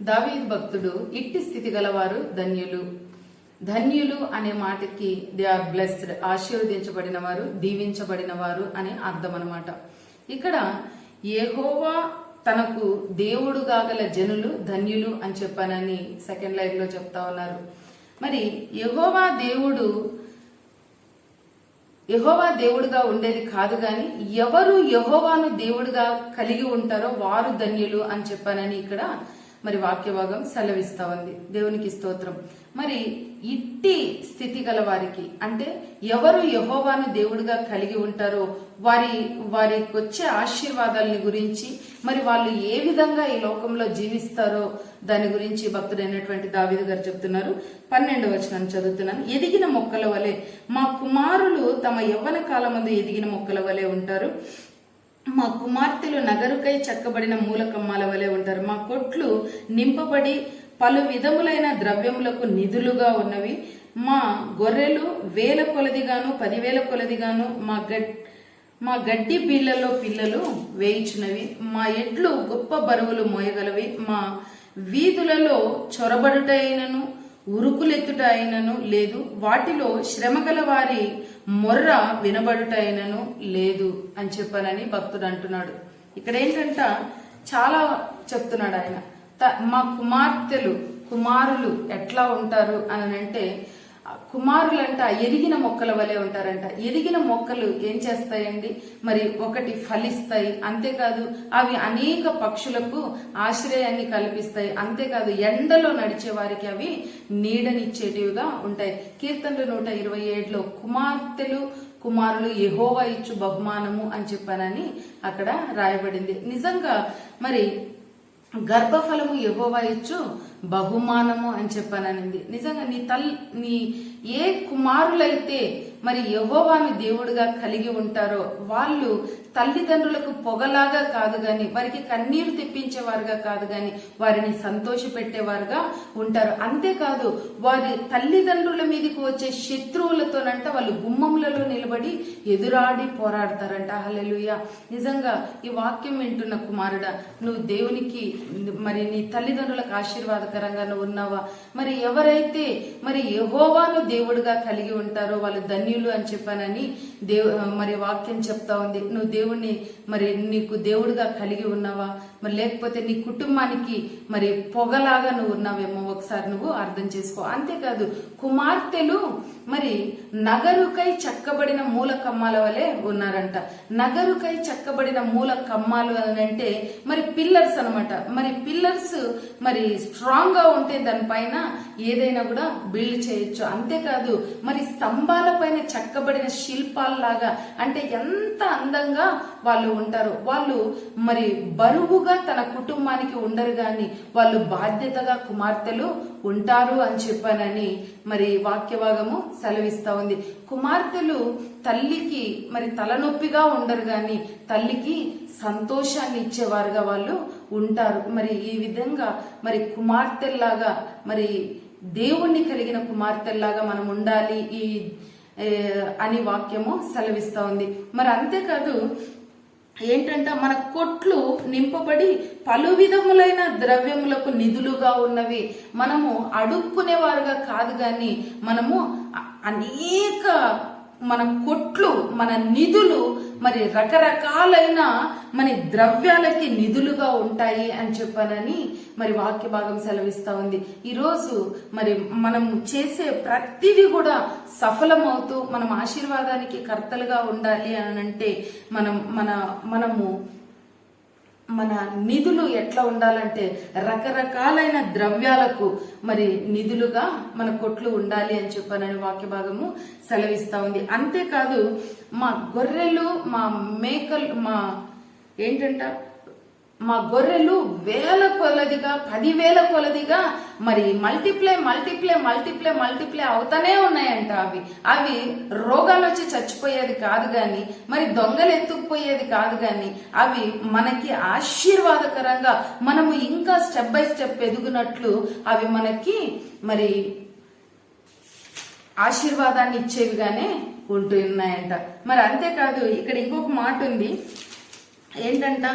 దావీద్ భక్తుడు ఇట్టి స్థితి గలవారు ధన్యులు. ధన్యులు అనే మాటకి దే ఆర్ బ్లెస్డ్ ఆశీర్వదించబడిన వారు దీవించబడిన వారు అనే అర్థం అనమాట ఇక్కడ ఏహోవా తనకు దేవుడుగా గల జనులు ధన్యులు అని చెప్పానని సెకండ్ లైవ్లో చెప్తా ఉన్నారు. మరి యహోవా దేవుడు యహోవా దేవుడుగా ఉండేది కాదు కానీ ఎవరు యహోవాను దేవుడుగా కలిగి ఉంటారో వారు ధన్యులు అని చెప్పానని ఇక్కడ మరి వాక్యభాగం సెలవిస్తా ఉంది దేవునికి స్తోత్రం. మరి ఇట్టి స్థితి గల వారికి అంటే ఎవరు యహోవాను దేవుడిగా కలిగి ఉంటారో వారి వారికి వచ్చే ఆశీర్వాదాలని గురించి మరి వాళ్ళు ఏ విధంగా ఈ లోకంలో జీవిస్తారో దాని గురించి భక్తుడైనటువంటి దావిదు గారు చెప్తున్నారు. పన్నెండు వచనం చదువుతున్నాను. ఎదిగిన మొక్కల వలె మా కుమారులు తమ యవ్వన కాలమందు ఎదిగిన మొక్కల వలె ఉంటారు. మా కుమార్తెలు నగరుకై చెక్కబడిన మూలకమ్మాల వలె ఉంటారు. మా కొట్లు నింపబడి పలు విధములైన ద్రవ్యములకు నిధులుగా ఉన్నవి. మా గొర్రెలు వేల కొలదిగాను పదివేల కొలదిగాను మా గడ్ మా గడ్డి బీళ్ళలో పిల్లలు వేయించినవి మా ఎడ్లు గొప్ప బరువులు మోయగలవి. మా వీధులలో చొరబడుటైనను అయినను ఉరుకులెత్తుట అయినను లేదు. వాటిలో శ్రమగల వారి మొర్ర వినబడుట అయినను లేదు అని చెప్పానని భక్తుడు అంటున్నాడు. ఇక్కడ ఏంటంట చాలా చెప్తున్నాడు ఆయన. త- మా కుమార్తెలు కుమారులు ఎట్లా ఉంటారు అని అంటే కుమారులంట ఎదిగిన మొక్కల వలె ఉంటారంట. ఎదిగిన మొక్కలు ఏం చేస్తాయండి? మరి ఒకటి ఫలిస్తాయి అంతేకాదు అవి అనేక పక్షులకు ఆశ్రయాన్ని కల్పిస్తాయి. అంతేకాదు ఎండలో నడిచే వారికి అవి నీడనిచ్చేటివిగా ఉంటాయి. కీర్తనలు నూట ఇరవై ఏడులో కుమార్తెలు కుమారులు ఎహోవా ఇచ్చు బహుమానము అని చెప్పానని అక్కడ రాయబడింది. నిజంగా మరి గర్భఫలము యెహోవా ఇచ్చు బహుమానము అని చెప్పాననింది. నిజంగా నీ తల్ నీ ఏ కుమారులైతే మరి యహోవాను దేవుడుగా కలిగి ఉంటారో వాళ్ళు తల్లిదండ్రులకు పొగలాగా కాదు గాని వారికి కన్నీరు తెప్పించేవారుగా కాదు గాని వారిని సంతోషపెట్టేవారుగా ఉంటారు. అంతేకాదు వారి తల్లిదండ్రుల మీదకి వచ్చే శత్రువులతోనంట వాళ్ళు గుమ్మములలో నిలబడి ఎదురాడి పోరాడతారంట. హలెలుయ నిజంగా ఈ వాక్యం వింటున్న కుమారుడా నువ్వు దేవునికి మరి నీ తల్లిదండ్రులకు ఆశీర్వాదకరంగా నువ్వు ఉన్నావా? మరి ఎవరైతే మరి యహోవాను దేవుడుగా కలిగి ఉంటారో వాళ్ళు ధన్యులు అని చెప్పానని దేవు మరి వాక్యం చెప్తా ఉంది. నువ్వు దేవుణ్ణి మరి నీకు దేవుడుగా కలిగి ఉన్నావా? మరి లేకపోతే నీ కుటుంబానికి మరి పొగలాగా నువ్వు ఉన్నావేమో? ఒకసారి నువ్వు అర్థం చేసుకో. అంతేకాదు కుమార్తెలు మరి నగరుకై చెక్కబడిన మూల కమ్మాల వలె ఉన్నారంట. నగరుకై చెక్కబడిన మూల కమ్మాలు అని అంటే మరి పిల్లర్స్ అనమాట మరి పిల్లర్స్ మరి స్ట్రాంగ్గా ఉంటే దానిపైన ఏదైనా కూడా బిల్డ్ చేయొచ్చు. అంతేకాదు మరి స్తంభాల పైన చెక్కబడిన లాగా అంటే ఎంత అందంగా వాళ్ళు ఉంటారు. వాళ్ళు మరి బరువుగా తన కుటుంబానికి ఉండరు కానీ వాళ్ళు బాధ్యతగా కుమార్తెలు ఉంటారు అని చెప్పానని మరి వాక్యభాగము సెలవిస్తా ఉంది. కుమార్తెలు తల్లికి మరి తలనొప్పిగా ఉండరు కానీ తల్లికి సంతోషాన్ని ఇచ్చేవారుగా వాళ్ళు ఉంటారు. మరి ఈ విధంగా మరి కుమార్తెల్లాగా మరి దేవుణ్ణి కలిగిన కుమార్తెల్లాగా మనం ఉండాలి. ఈ అని వాక్యము సెలవిస్తూ ఉంది. మరి అంతేకాదు ఏంటంట మన కొట్లు నింపబడి పలు విధములైన ద్రవ్యములకు నిధులుగా ఉన్నవి. మనము అడుక్కునేవారుగా కాదు కానీ మనము అనేక మన కొట్లు మన నిధులు మరి రకరకాలైన మన ద్రవ్యాలకి నిధులుగా ఉంటాయి అని చెప్పానని మరి వాక్య భాగం సెలవిస్తా ఉంది. ఈరోజు మరి మనం చేసే ప్రతిదీ కూడా సఫలమవుతూ మనం ఆశీర్వాదానికి కర్తలుగా ఉండాలి అని అంటే మనం మన మనము మన నిధులు ఎట్లా ఉండాలంటే రకరకాలైన ద్రవ్యాలకు మరి నిధులుగా మన కొట్లు ఉండాలి అని చెప్పానని వాక్య భాగము సెలవిస్తా ఉంది. అంతేకాదు మా గొర్రెలు మా మేకలు మా ఏంటంట? మా గొర్రెలు వేల కొలదిగా పదివేల కొలదిగా మరి మల్టిప్లై మల్టిప్లై మల్టిప్లై మల్టిప్లై అవుతానే ఉన్నాయంట అవి. అవి రోగాలు వచ్చి చచ్చిపోయేది కాదు కానీ మరి దొంగలు ఎత్తుకుపోయేది కాదు కానీ అవి మనకి ఆశీర్వాదకరంగా మనము ఇంకా స్టెప్ బై స్టెప్ ఎదుగునట్లు అవి మనకి మరి ఆశీర్వాదాన్ని ఇచ్చేవిగానే ఉంటున్నాయంట. మరి అంతేకాదు ఇక్కడ ఇంకొక మాట ఉంది. ఏంటంట?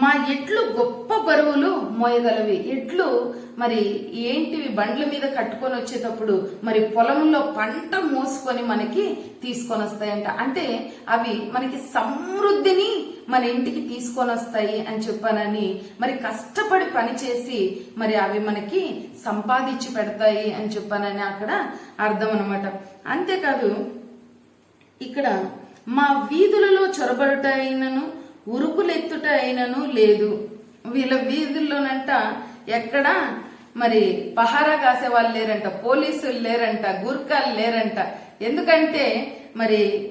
మా ఎడ్లు గొప్ప బరువులు మోయగలవి. ఎడ్లు మరి ఏంటివి బండ్ల మీద కట్టుకొని వచ్చేటప్పుడు మరి పొలంలో పంట మోసుకొని మనకి తీసుకొని వస్తాయంట. అంటే అవి మనకి సమృద్ధిని మన ఇంటికి తీసుకొని వస్తాయి అని చెప్పానని మరి కష్టపడి పనిచేసి మరి అవి మనకి సంపాదించి పెడతాయి అని చెప్పానని అక్కడ అర్థం అనమాట అంతేకాదు ఇక్కడ మా వీధులలో చొరబడుటైనను ఉరుకులెత్తుట అయినను లేదు. వీళ్ళ వీధుల్లోనంట ఎక్కడ? మరి పహారా కాసే వాళ్ళు లేరంట పోలీసులు లేరంట గుర్కాలు లేరంట. ఎందుకంటే మరి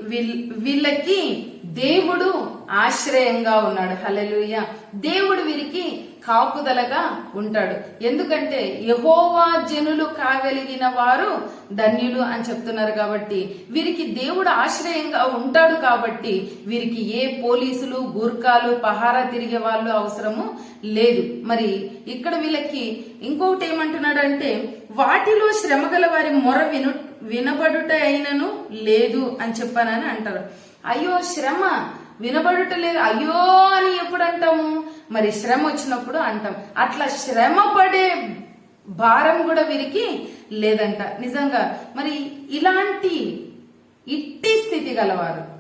వీళ్ళకి దేవుడు ఆశ్రయంగా ఉన్నాడు. హలలుయ దేవుడు వీరికి కాపుదలగా ఉంటాడు. ఎందుకంటే యహోవా జనులు కాగలిగిన వారు ధన్యులు అని చెప్తున్నారు కాబట్టి వీరికి దేవుడు ఆశ్రయంగా ఉంటాడు కాబట్టి వీరికి ఏ పోలీసులు గూర్ఖాలు పహారా తిరిగే వాళ్ళు అవసరము లేదు. మరి ఇక్కడ వీళ్ళకి ఇంకొకటి ఏమంటున్నాడు అంటే వాటిలో శ్రమగల వారి మొర విను వినబడుట అయినను లేదు అని చెప్పానని అంటారు. అయ్యో శ్రమ వినబడటలేదు. అయ్యో అని ఎప్పుడు అంటాము మరి శ్రమ వచ్చినప్పుడు అంటాం. అట్లా శ్రమ పడే భారం కూడా వీరికి లేదంట. నిజంగా మరి ఇలాంటి ఇట్టి స్థితి గలవారు.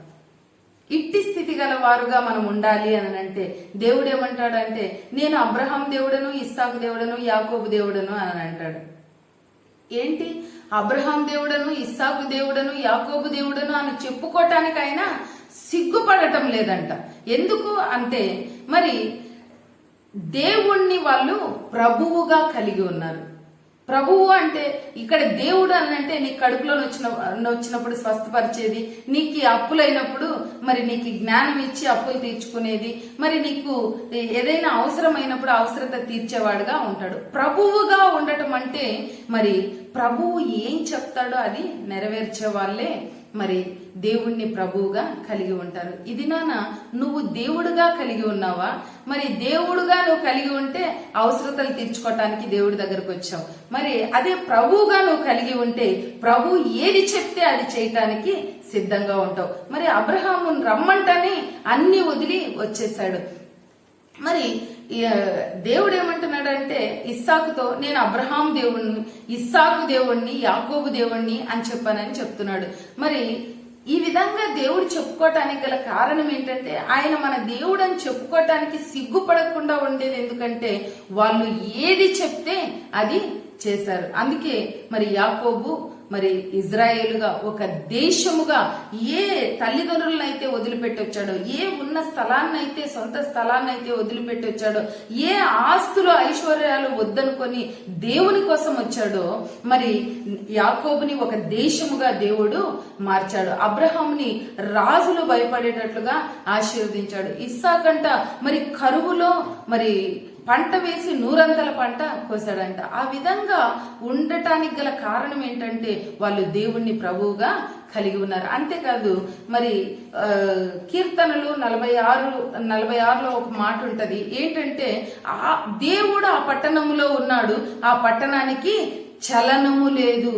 ఇట్టి స్థితి గలవారుగా మనం ఉండాలి అని అంటే దేవుడు ఏమంటాడంటే నేను అబ్రహాం దేవుడను ఇస్సాకు దేవుడను యాకోబు దేవుడను అని అంటాడు. ఏంటి? అబ్రహాం దేవుడను ఇస్సాకు దేవుడను యాకోబు దేవుడను అని చెప్పుకోవటానికైనా సిగ్గుపడటం లేదంట. ఎందుకు అంటే మరి దేవుణ్ణి వాళ్ళు ప్రభువుగా కలిగి ఉన్నారు. ప్రభువు అంటే ఇక్కడ దేవుడు అని అంటే నీ కడుపులో వచ్చిన వచ్చినప్పుడు స్వస్థపరిచేది నీకు అప్పులైనప్పుడు మరి నీకు జ్ఞానం ఇచ్చి అప్పులు తీర్చుకునేది మరి నీకు ఏదైనా అవసరమైనప్పుడు అవసరత తీర్చేవాడుగా ఉంటాడు. ప్రభువుగా ఉండటం అంటే మరి ప్రభువు ఏం చెప్తాడో అది నెరవేర్చే వాళ్ళే మరి దేవుణ్ణి ప్రభువుగా కలిగి ఉంటారు. ఇది నాన్న నువ్వు దేవుడుగా కలిగి ఉన్నావా? మరి దేవుడుగా నువ్వు కలిగి ఉంటే అవసరతలు తీర్చుకోవటానికి దేవుడి దగ్గరకు వచ్చావు. మరి అదే ప్రభువుగా నువ్వు కలిగి ఉంటే ప్రభు ఏది చెప్తే అది చేయటానికి సిద్ధంగా ఉంటావు. మరి అబ్రహాము రమ్మంటని అన్ని వదిలి వచ్చేసాడు మరి దేవుడు ఏమంటున్నాడంటే ఇస్సాకుతో నేను అబ్రహాం దేవుణ్ణి ఇస్సాకు దేవుణ్ణి యాకోబు దేవుణ్ణి అని చెప్పానని చెప్తున్నాడు. మరి ఈ విధంగా దేవుడు చెప్పుకోవటానికి గల కారణం ఏంటంటే ఆయన మన దేవుడు అని చెప్పుకోవటానికి సిగ్గుపడకుండా ఉండేది ఎందుకంటే వాళ్ళు ఏది చెప్తే అది చేశారు. అందుకే మరి యాకోబు మరి ఇజ్రాయేలుగా ఒక దేశముగా ఏ తల్లిదండ్రులను అయితే వదిలిపెట్టి వచ్చాడో ఏ ఉన్న స్థలాన్ని అయితే సొంత స్థలాన్ని అయితే వదిలిపెట్టి వచ్చాడో ఏ ఆస్తులు ఐశ్వర్యాలు వద్దనుకొని దేవుని కోసం వచ్చాడో మరి యాకోబుని ఒక దేశముగా దేవుడు మార్చాడు. అబ్రహాంని రాజులు భయపడేటట్లుగా ఆశీర్వదించాడు. ఇస్సాకంట మరి కరువులో మరి పంట వేసి నూరంతల పంట కోసాడంట ఆ విధంగా ఉండటానికి గల కారణం ఏంటంటే వాళ్ళు దేవుణ్ణి ప్రభువుగా కలిగి ఉన్నారు. అంతేకాదు మరి కీర్తనలు నలభై ఆరు నలభై ఆరులో ఒక మాట ఉంటది. ఏంటంటే ఆ దేవుడు ఆ పట్టణములో ఉన్నాడు. ఆ పట్టణానికి చలనము లేదు.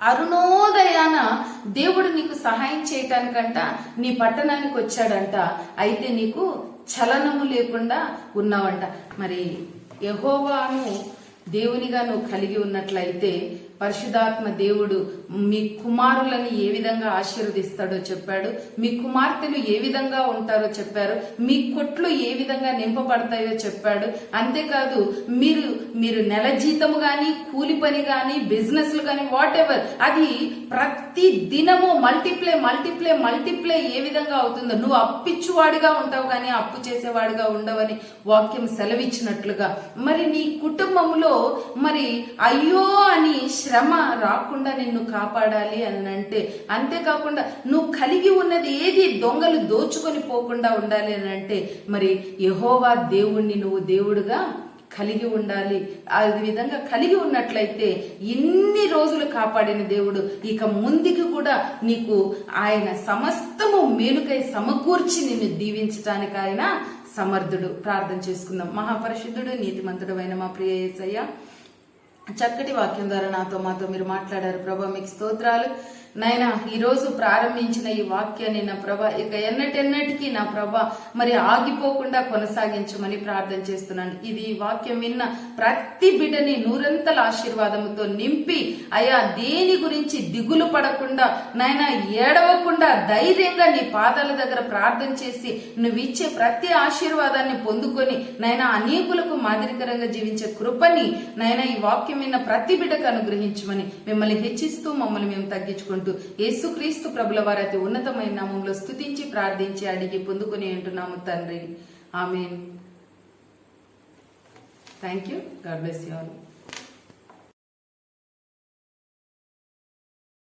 అరుణోదయాన దేవుడు నీకు సహాయం చేయటానికంట నీ పట్టణానికి వచ్చాడంట. అయితే నీకు చలనము లేకుండా ఉన్నావంట. మరి యహోవాను దేవునిగా నువ్వు కలిగి ఉన్నట్లయితే పరిశుధాత్మ దేవుడు మీ కుమారులని ఏ విధంగా ఆశీర్వదిస్తాడో చెప్పాడు. మీ కుమార్తెలు ఏ విధంగా ఉంటారో చెప్పారు. మీ కొట్లు ఏ విధంగా నింపబడతాయో చెప్పాడు. అంతేకాదు మీరు మీరు నెల జీతము కానీ కూలి పని కానీ బిజినెస్లు కానీ వాట్ ఎవర్ అది ప్రతి దినము మల్టిప్లై మల్టిప్లై మల్టిప్లై ఏ విధంగా అవుతుందో నువ్వు అప్పిచ్చువాడిగా ఉంటావు కానీ అప్పు చేసేవాడిగా ఉండవని వాక్యం సెలవిచ్చినట్లుగా. మరి నీ కుటుంబంలో మరి అయ్యో అని శ్రమ రాకుండా నిన్ను కాపాడాలి అని అంటే అంతేకాకుండా నువ్వు కలిగి ఉన్నది ఏది దొంగలు దోచుకొని పోకుండా ఉండాలి అని అంటే మరి యహోవా దేవుణ్ణి నువ్వు దేవుడుగా కలిగి ఉండాలి. ఆ విధంగా కలిగి ఉన్నట్లయితే ఇన్ని రోజులు కాపాడిన దేవుడు ఇక ముందుకి కూడా నీకు ఆయన సమస్తము మేలుకై సమకూర్చి నిన్ను దీవించడానికి ఆయన సమర్థుడు. ప్రార్థన చేసుకుందాం. మహాపరిశుద్ధుడు నీతిమంతుడు అయిన మా ప్రియ ఏసయ్య చక్కటి వాక్యం ద్వారా నాతో మాతో మీరు మాట్లాడారు. ప్రభా మీకు స్తోత్రాలు. నాయన ఈరోజు ప్రారంభించిన ఈ వాక్యాన్ని నా ప్రభ ఇక ఎన్నటెన్నటికీ నా ప్రభ మరి ఆగిపోకుండా కొనసాగించమని ప్రార్థన చేస్తున్నాను. ఇది ఈ వాక్యం విన్న ప్రతి బిడ్డని నూరంతల ఆశీర్వాదంతో నింపి అయా దేని గురించి దిగులు పడకుండా నాయన ఏడవకుండా ధైర్యంగా నీ పాదాల దగ్గర ప్రార్థన చేసి నువ్వు ఇచ్చే ప్రతి ఆశీర్వాదాన్ని పొందుకొని నాయన అనేకులకు మాదిరికరంగా జీవించే కృపని నాయన ఈ వాక్యం విన్న ప్రతి బిడ్డకు అనుగ్రహించమని మిమ్మల్ని హెచ్చిస్తూ మమ్మల్ని మేము తగ్గించుకుంటాం యేసుక్రీస్తు ప్రభుల వారి ఉన్నతమైన నామంలో స్తుతించి ప్రార్థించి అడిగి పొందుకుని ఉంటున్నాము తండ్రి. ఆమె thank you God bless you